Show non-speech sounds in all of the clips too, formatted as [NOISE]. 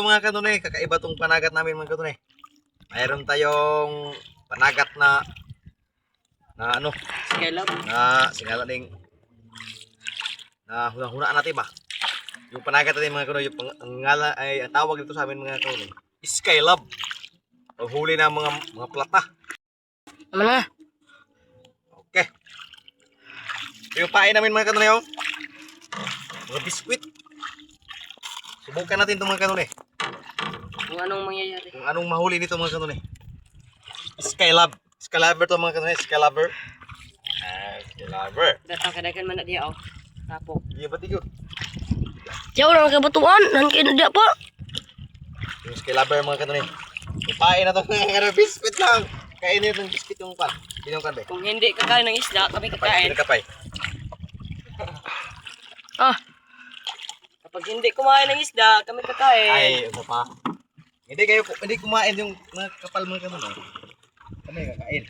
tayo mga kanunay, kakaiba tong panagat namin mga kanunay. Mayroon tayong panagat na na ano, Skylab. na singala ning na huna-huna natin ba? Yung panagat natin mga kanunay, yung pang, ang ngala ay ang tawag dito sa amin mga kanunay. Skylab. Paghuli ng mga mga plata. Ano na? Okay. Yung pain namin mga kanunay, oh. Mga biskwit. Subukan natin itong mga kanunay. Kung anong mangyayari. Kung anong mahuli nito mga kanunay. Skylab. Skylaber to mga kanunay. Skylaber. Ah, Skylaber. Datang kadagan man na diya oh. Tapok. Iya ba tigo? Jauh lang kabatuan. Nangkin na diya po. Yung Skylaber mga kanunay. Ipain na to [LAUGHS] mga kanunay. Biskwit lang. Kainin itong biskwit yung pan. Yung kan ba? Kung hindi kakain ng isda, kami kakain. Kapay. Ah. Kapag hindi kumain ng isda, kami kakain. Ay, ano pa? Hindi kayo, hindi kumain yung mga kapal mga kanunay. Kami kakain.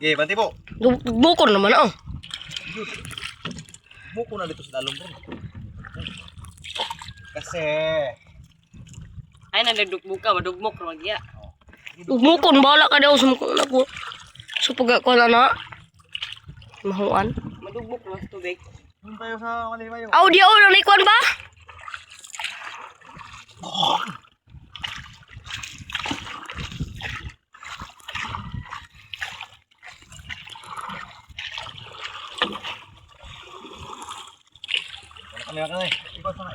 Okay, banti po. Bukor naman oh. Buko na dito sa dalong bro. Kasi, Ay, nagdugmok ka, madugmok na magya. Dugmokon, bala ka daw, sumukong na po. Supag ako na na. Mahuan. Madugmok na sa tubig. Doon tayo sa Kalimayo. Aw, di ako nang ikuan ba? Kami [LAUGHS] na kami. Ikot pa na.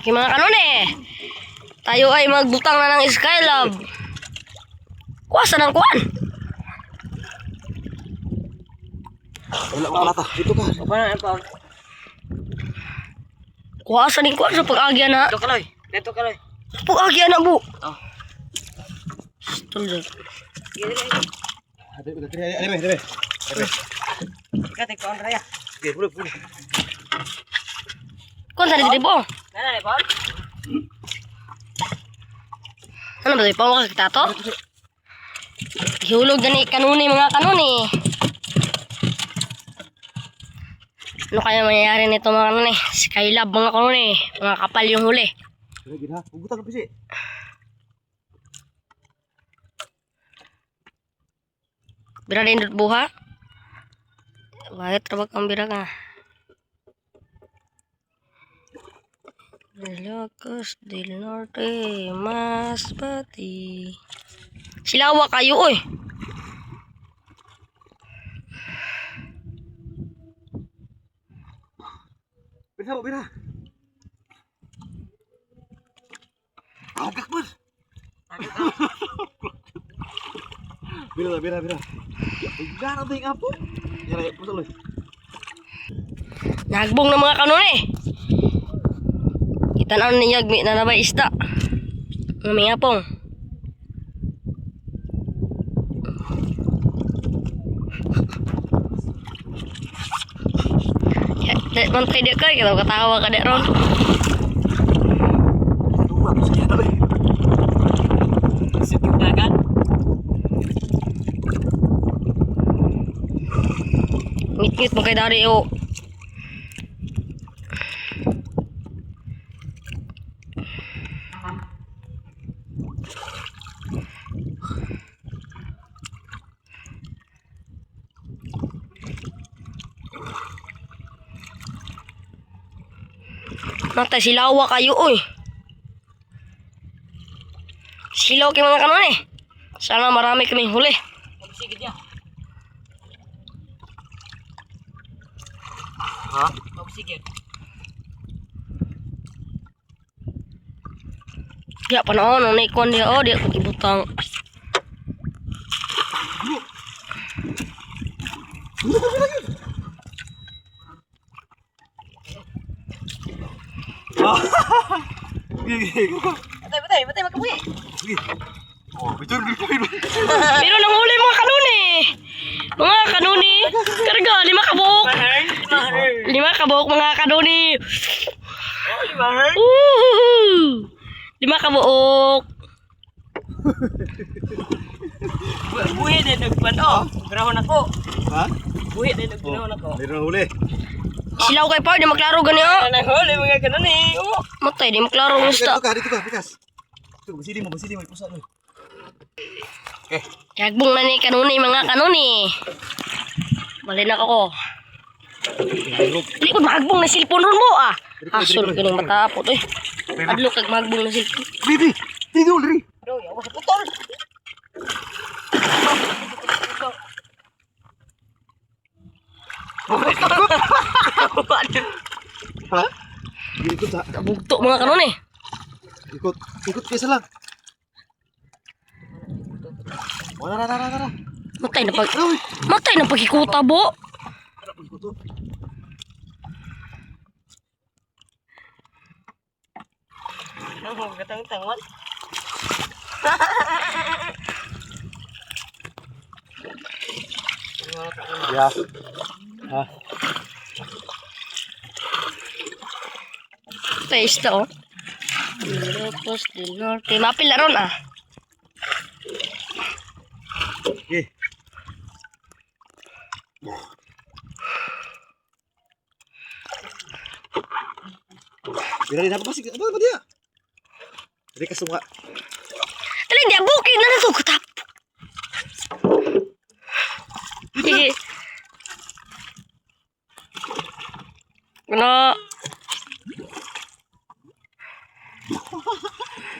Okay, mga kanon eh. Tayo ay magbutang na ng Skylab. Kuwasa ng kuwan. Wala ko lata. Dito ka. Apa na pa? Kuwasa ng kuwan sa pag-agya na. Dito kaloy. Dito kaloy. Sa pag-agya na bu. Oh. Tulad. Dito ka. Dito ka. Dito Kate ko on raya. Sige, pulog, pulog. Kuwan sa dito po. Nana ni Paul. Ano ba? Pawa kita to? Ihulog na ni kanuni mga kanuni. Ano kaya mangyayari nito mga kanuni? Skylab mga kanuni. Mga kapal yung huli. Sige, gina. Hugutan ka pisi. Bira din dut buha. Bakit trabak ang bira ka? Ilocos del Norte, Masbati. Silawa kayo, oy. Bira mo, bira. Agak bos. [LAUGHS] Bira, bira, bira. Gana to yung apo. Yara, puso lo. Nagbong na mga kanon eh. Itanaw ni Yagmi na nabay isda. Ng mga pong. Dek man kay dek kay kita katawa ka dek ron. Ngit-ngit mo kay dari o. Natay silawa kayo oy. Silaw kay mga kanon eh. Sana marami kaming huli. Sige dia. Ha? Sige. Dia panahon ang naikon dia oh dia kutibutang. Sige, batay batay makabuhi. Sige. Oh, bitur, bitur. Pero nang huli mga kanuni. Mga kanuni. Karga lima kabuk. Lima kabuk mga kanuni. Uhuhu. Lima kabuk. Buhi din nagpan oh. Grahon ako. Ha? Buhi din nagpanahon ako. Na huli. Silaw kay Par, di maklaro gani oh. Ano huli mga ganun eh. Oh. Matay, di maklaro ng Dito isda. ka, dito ka, Pikas. Ito, basili mo, basili mo, ipusa mo. Okay. Yagbong na ni kanuni mga kanuni. Bali na ako. Likod magbong na silpon ron mo ah. Asol ka nang matapot eh. Adlo kag magbong na silpon. Bibi, dito, diri. Bro, yawa sa putol. Ha? Ikot sa, Bugto mga kanuni. ikot, ikot kesa lang. Wala, wala, wala, wala. Matay na pag Matay na pagikuta bo. Ikot to. Ang gatang tangon. Ya. Ha? Matay isda oh. Del Norte. Mapil na ron ah. Okay. Bila rin apa sih? Apa apa dia? Jadi kesunga. Dali di abukin na na to katap. Ano?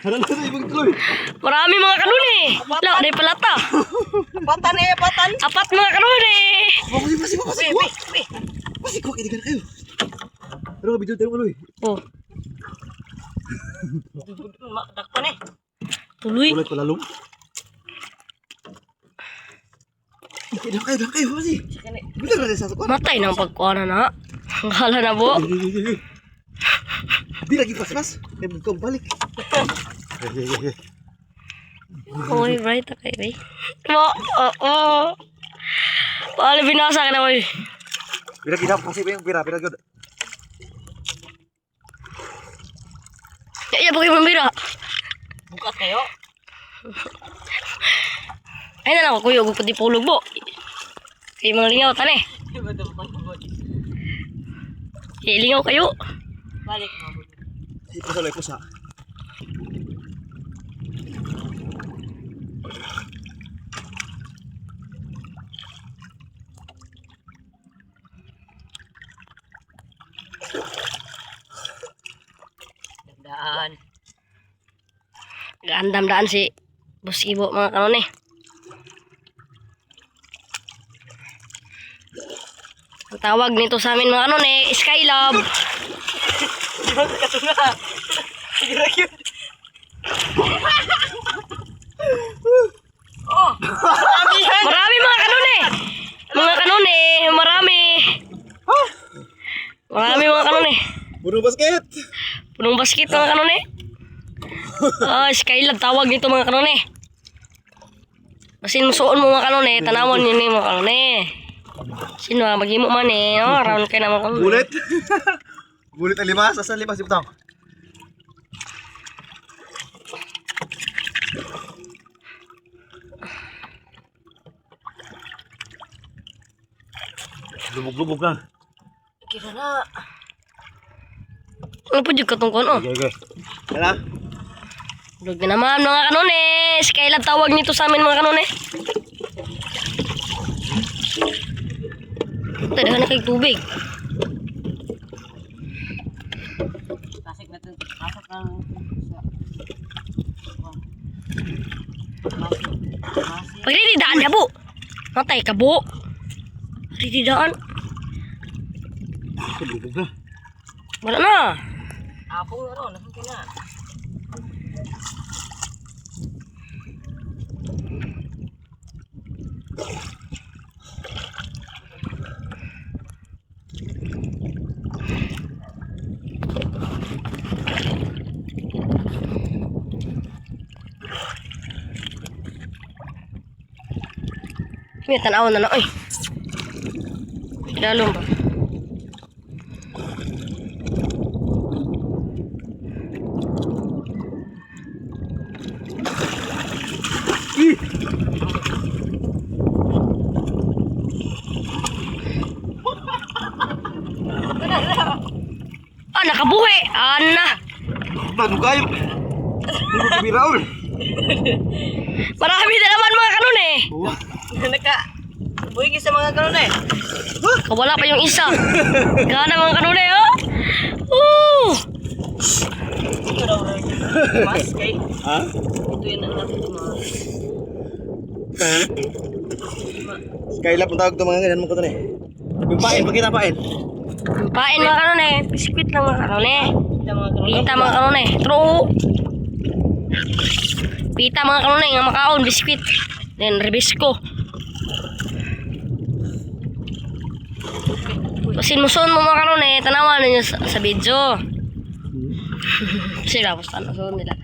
Ada lah sa ibang tuloy. Marami mga kanuni. Lo, di palata. Patan eh, patan. Apat mga kanuni. Masih masih masih Weh, kuha. weh, weh. Masih kuha kini kan kayo. Pero video tayo tuloy. Oh, Dakpan eh. tuloy. Ulit pala lum. Dalam kayo, dalam kayo kuha. Matay na ang pagkuha na na. Ang hala na bo. Di lagi pas-pas. Eh, kau balik. Uy, right, okay, right. Mo, oh, oh. Pali binasa ka na, uy. Pira kita kasih pa yung pira, pira good. Ya, ya, pagay mambira. Bukas kayo. Ay na lang, kuyo, gupod di pulog bo. Kay mga lingaw, tane. Iba daw pa pagod. Ilingaw kayo. Balik mo. Ito sa pusa. Daan. Gandam daan si Bus Ibo mga kanon eh. Tawag nito sa amin mga kanon eh, Skylab. Oh. Marami mga kanon eh. Mga kanon eh, marami. Marami mga kanon eh. Bunuh basket. Punong basket mga kanon eh. Ah, Skylab tawag nito mga kanon eh. Basin mo suon mo mga kanon eh, tanawan yun eh mga kanon eh. Sino ah, maghimo man eh, no? Round kayo na mga kanon. eh. Bulit. Bulit [LAUGHS] ang limas, asa limas si Butang. Lubog-lubog lang. Kira na. Ano po yung katungkon oh? Okay, okay. Yan Dug na naman mga kanone. Skylab tawag nito sa amin mga kanone. Tadahan na kay tubig. Kasik na. Kasik na sa... Masik. Masik. Pag daan na bu. Matay ka bu. daan. Lubog na. Wala na. Apong na ron. Nasaan na? Uy, tanaw na na. Uy. Ilalong ba? [LAUGHS] Ah, nakabuhi! Ano Ana! Bago kayo! Hindi ko Marami na [LAUGHS] Naka, buhay sa mga kanon eh. Wala pa yung isa. [LAUGHS] Gana mga kanon eh, oh. Woo! Ito daw rin. Mas kay. Ha? Ito yan ang natin mas. Skylab ang tawag ito mga ganyan mga katon eh. Yung pain, pakita pain. Pain mga kanon eh. Biskuit lang mga kanon eh. Mga. Pita mga kanon eh. True. Pita mga kanon eh. Nga makaon, biskuit. Then, rebisco. Pasin muson mo mga kanon eh. Tanawan ninyo sa, sa video. Sila, basta muson nila.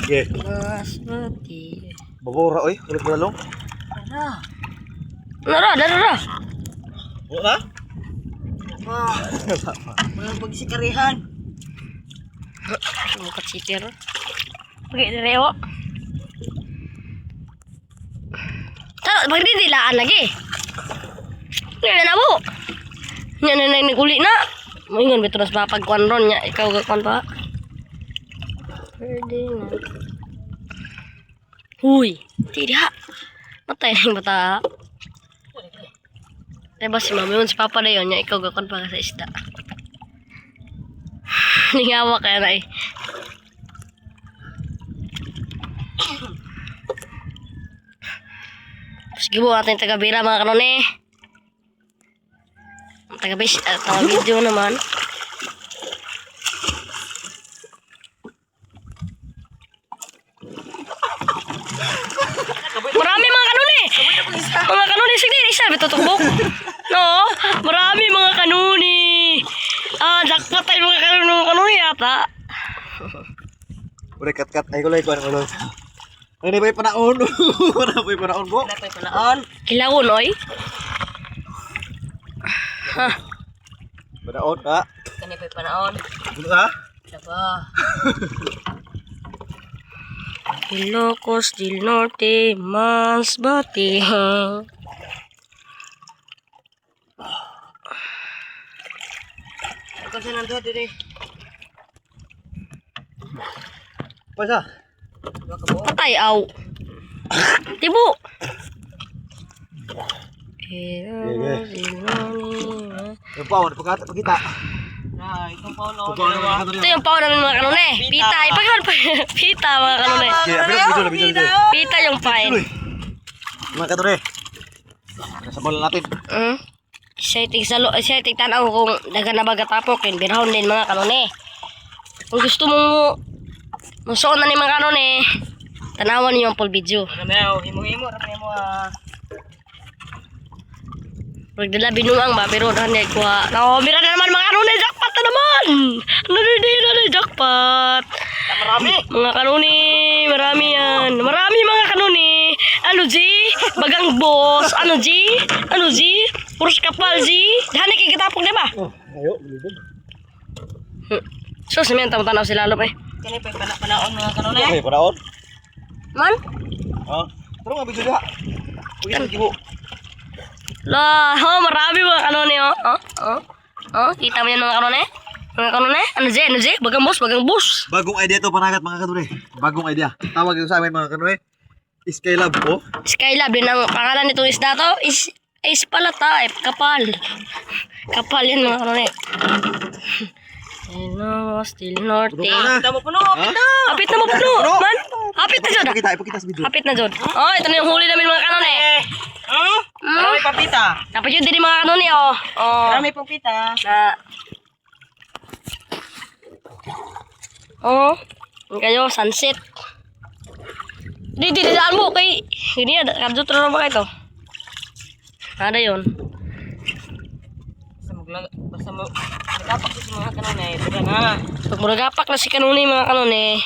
Okay. Mas mati. Babora oy, ulit mo lalong. Ara. Nara, nara, nara. Wala? Ah. Walang pagsikarihan. Ang katsiter. Okay, direo. Tara, magdidilaan lagi. Ngayon na po. Yan na na uli na. Moingon betul mas mapagkuan ron nya ikaw gakon pa. Pwede na. Huy, tidak. Matay na yung bata. Diba si mama yun, si papa na yun, nya ikaw gakon pa sa isda. [SIGHS] Ningawa ka na eh. Sige po ating taga-bira mga kanone. Ang taga-bis, uh, taga-video naman. Marami mga kanone! Mga kanone, sige, isa, bitutubok. No, marami mga kanone. Ah, jackpot tayo mga kanone, mga kanone yata. Ulit kat-kat ay kulay kuan ulo. Ang di ba yung panaon? [LAUGHS] Wala pa yung panaon po. Wala pa yung panaon. Kilawon, oy. Ha, Panaon ha? Kani pa yung panaon. Ano [LAUGHS] ha? Diba? Ilocos del Norte, Masbate. Ikaw sa nandun. Pasa. Diba ka po? Patay, aw. Tibo. Ilocos del Norte. Yung pagkata pagkita. Na, ikaw pa no. Paon na mga kanon. Ito yung pao namin mga kanone. Pita. Ipaghan pa. Pita mga kanone. Na. Pita yung pain. Mga kanon eh. Nasa bola natin. Mm. Siya itig salo, siya itig tanaw kung daga na baga tapok yun, birahon din mga kanone. Kung gusto mo musuon na ni mga kanone, tanawan niyo ang full video. Ano himo-himo, rami mo ah. Pagdala binuang ba, pero dahan niya kuha. No, mira na naman mga kanone, jackpot na naman! Ano na na na jackpot? Marami. Mga kanone, marami yan. Marami mga kanone. Ano G? Bagang boss. Ano G? Ano G? Puros kapal G. Dahan niya kikitapok di ba? Oh, ayo. Hmm. So, sabihin tamo tanaw sila lalo eh. Kani pa yung pana- panaon mga kanon eh. Okay, panaon. Man? Ha? Pero nga ha. Uy, gibo. La, oh, marami mga kanone oh. Oh, oh. Oh, kita mo yan mga kanone? Mga kanone? Ano G? Ano G? Bagang boss, bagang boss. Bagong idea to panagat mga kanon eh. Bagong idea. Tawag ito sa amin mga kanon eh. Skylab oh. Skylab din ang pangalan nitong isda to. Is, is pala ta, eh, kapal. Kapal yan mga kanone. Ano, still norte. Ka na. Mo puno, apit na. Hapit na mo puno, man. Hapit na dyan. Ipakita, ipakita sa video. Hapit na dyan. Oh, ito na yung huli namin mga kanone. Eh. Hmm? Marami pang pita. Dapat yun din mga kanone, oh. Oh. Marami pang pita. Na. Oh. Kayo, sunset. Di, di, di, daan mo kay... Hindi na, kadyo na naman ito. Ada yun. Basta maglag... Basta mo... Nagkapak sa mga kanon eh. Tira na. Pag muragapak na si kanuni mga kanone,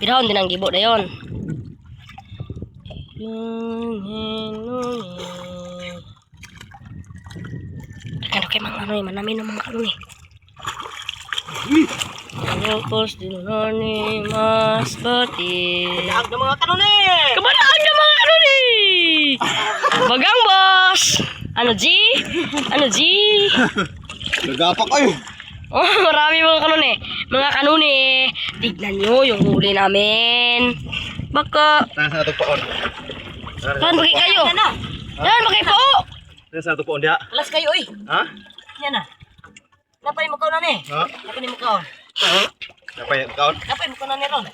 pirahon din ang gibo na yun. Ano kay mga kanone, manami ng mga kanone. Locos din nani mas bati. Laag ng mga kanon eh. Kabalaan na mga kanone! Bagang boss! Ano G? Ano G? Nagapak ay. Oh, [LAUGHS] marami mga kanone. Mga kanone, tignan nyo yung huli namin. Baka, Tangan sa tugpaon. saan bakit kayo? Yan na. Yan, bakit po? Tangan sa tugpaon diha. Alas kayo oy. Ha? Yan na. Napay mo kaon na ni. Ha? Napay mo kaon. Napay kaon. Napay mo kaon na ni ron.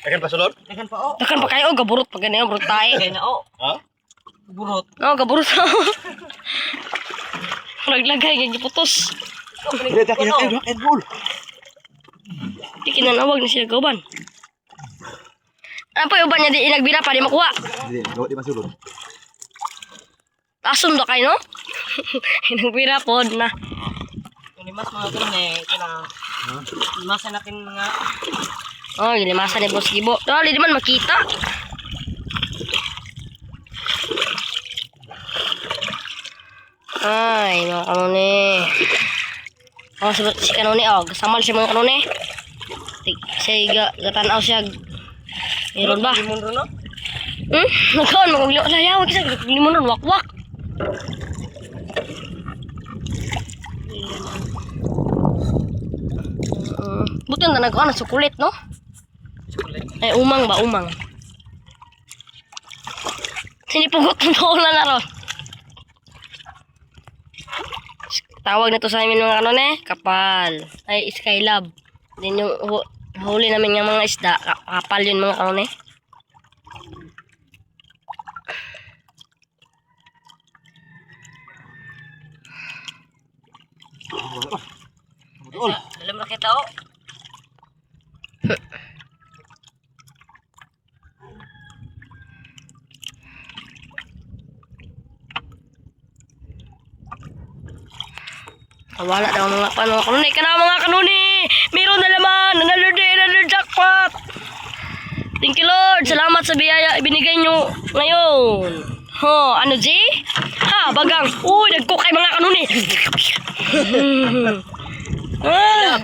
Akan pasulod? Dagan pa oh. Takan pa kayo, gaburot pa ganyan, burot tayo. Kaya na oh. Ha? Burot. Oh, gaburot [LAUGHS] Naglagay, ganyan putos. Dili ta kaya kayo and roll. Di kinanawag na siya gauban. Ano pa uban niya di inagbira pa di makuha? Dili, gawa di masulod. Asom na kayo, no? inagbira po na. Limas mga kanon eh. Kailangan. Limasan natin mga. Oh, ilimasan ni Boss Gibo. Dali di man makita. Ay, mga kanone. Oh, si, si kanone, oh. Gasamal si mga kanone. Tik- Siya ga, gatanaw siya. Meron ba? Limon ron no? Hmm? Nagkaon, magulio. Layaw, kisa. Limon nun, wakwak. Uh, buti na nagkaon, sukulit, no? Chocolate. Ay, umang ba? Umang. Sinipugot ng kaulan [LAUGHS] na ron. Tawag na to sa amin mga kanon eh, kapal. Ay, skylab. Din yung hu- huli namin yung mga isda, ka- kapal yun mga kanon eh. Alam na kita oh. Wala daw mga pan mga kanuni. Kana mga kanuni! Meron na naman! Another day, another jackpot! Thank you Lord! Salamat sa biyaya ibinigay nyo ngayon. Ho, ano G? Ha, bagang. Uy, nagkukay mga kanuni. [LAUGHS] ah,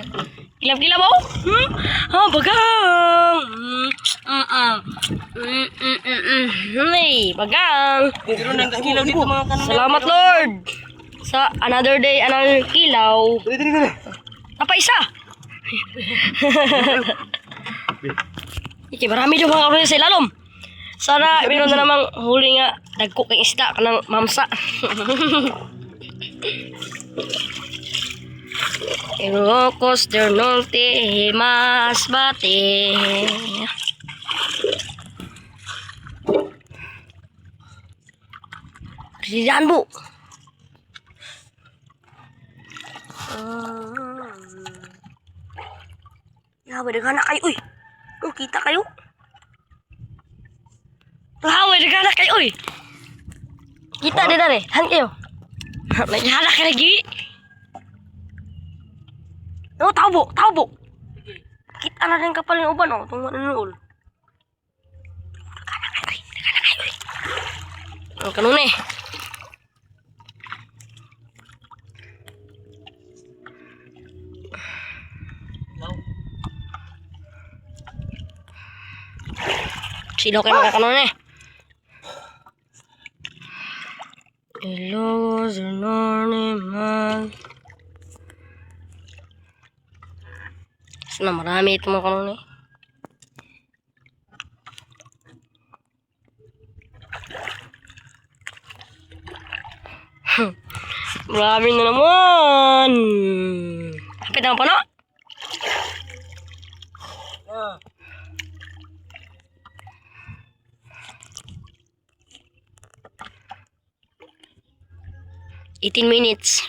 kilap-kilap oh? Hmm? Ha, bagang. Mm, mm, mm. Mm, mm, mm, mm. Hey, bagang. Salamat Lord! Sa another day, another kilaw. Dili, dili, dili. Apa isa? Iki marami daw mga kapatid sa ilalom. Sana meron na namang huli nga dagko kay isda kanang mamsa. Ilocos del Norte, Masbate. Kasidahan bu. Ah. Yawa, dagana kayo. Uy! Oh, kita kayo? Yawa, dagana kayo. Uy! Kita din na Han kayo. Naghahala ka lagi. Oh, taubo, taubo. Kita na rin kapal ng uban, oh. Tungo na nuol. Dagana kayo. Dagana kayo. Ang kanun eh. Silo kayo mga kanon eh. Ilocos del Norte, man. Sana marami ito mga kanon eh. [LAUGHS] Marami na naman. Kapit naman pa 18 minutes.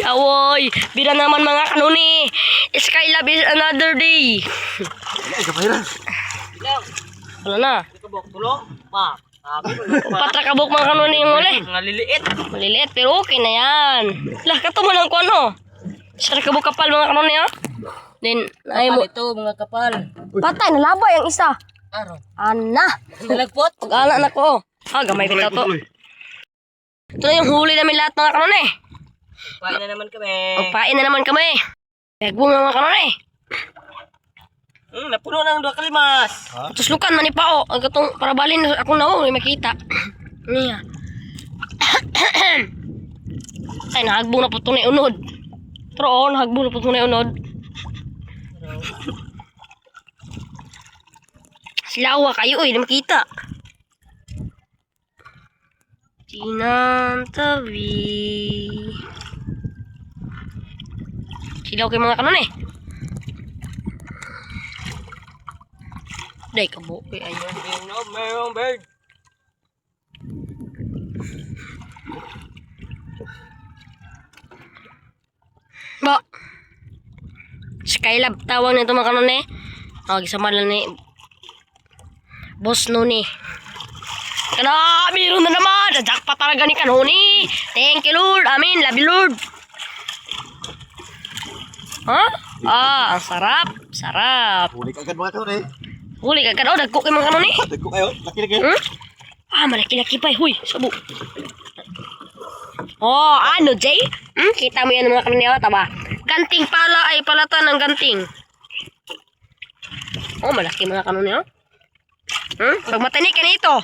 Awoy, bira naman mga kanuni. Skylab is another day. Wala na. Kabok tulong. Pa. Sabi ko. Patra kabok mga kanuni yung huli. Mga liliit. Maliliit pero okay na yan. Lah, kato mo ng kuano. Sara kabok kapal mga kanuni ha. Then, ay mo. ito mga kapal. Patay, nalabay ang isa. Araw. Ana. Nalagpot. Pag-ala na ko. Ha, gamay ko to. Ito na yung huli namin lahat mga kanuni. Paano na naman kami. Magpain na naman kami. Pegbo nga mga kanuni. Hmm, napuno ng dua kalimas. Tapos lukan man ni Pao. Ang katong para balin akong naong may makita. Niya. [COUGHS] Ay, nahagbong na po ito na unod. Pero oo, nahagbong na po ito na unod. Silawa kayo, eh, na makita. Tinantabi. Silaw kayo mga kanon eh. Day, kabo. Kay ayo. No, mayroong bird. Ba. Skylab tawag nito mga kanon eh. Oh, gisama lang ni Boss Nuni. Kana, meron na naman. Jackpot talaga ni Kanuni. Thank you, Lord. Amen. Love you, Lord. Ha? Ah, ang sarap. Sarap. Huli ka agad mga kanunay. Huli ka ka daw. Dagko kayo mga kanuni. [LAUGHS] Dagko kayo. Laki na kayo. Hmm? Ah, malaki-laki pa. eh. Huy, sabo. Oh, ano, Jay? Hmm, kita mo yan mga kanuni. Oh, taba. Ganting pala ay palata ng ganting. Oh, malaki mga kanuni. Oh. Hmm? Pag matanik ka nito,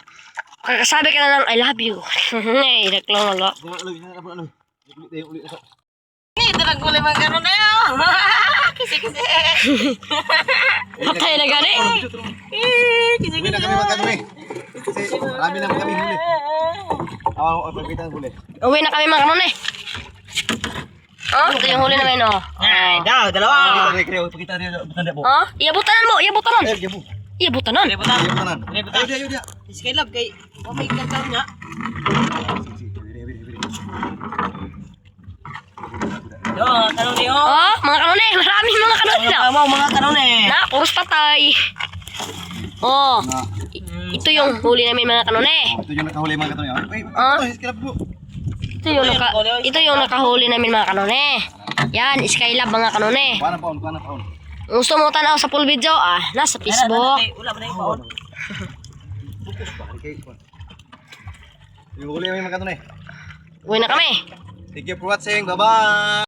kakasabi ka na ng I love you. Ay, naklang wala. Ano, ano, ano, ano. Ulit na na. Na yun. Kisi-kisi. Patay na gani. Uwi na kami mga kanunay. Kasi marami naman kami huli. Awa ko, pagkita ng huli. Uwi na kami mga kanuni. Oh, ito yung huli namin, oh. Ay, daw, dalawa. Pagkita rin. Pagkita rin. Oh, iabutanan mo, iabutanan. Eh, gabu. Iabutanan. Ano ba ta? Gabu tanan. Ba ta? Ayun, ayun, ayun. Skylab kay Oh my god daw niya. Yo, kanon niyo. Oh, mga kanuni, maraming mga kanuni na. Mga mga kanon eh. Na, puros patay. Oh, Na. ito yung huli namin mga kanuni. Oh, Ito yung nakahuli mga kanunay. Ay, Ah? ito, skilap po. Ito yung, naka, ito yung nakahuli namin mga kanuni. Yan, Skylab mga kanuni. Kuha ng paon, kuha ng paon. Gusto mo tanaw sa full video? Ah, nasa Facebook. Wala ba na yung paon? Bakit kayo, kuha. Yung huli namin mga kanunay. Uwi na kami. Thank you for watching. Bye-bye.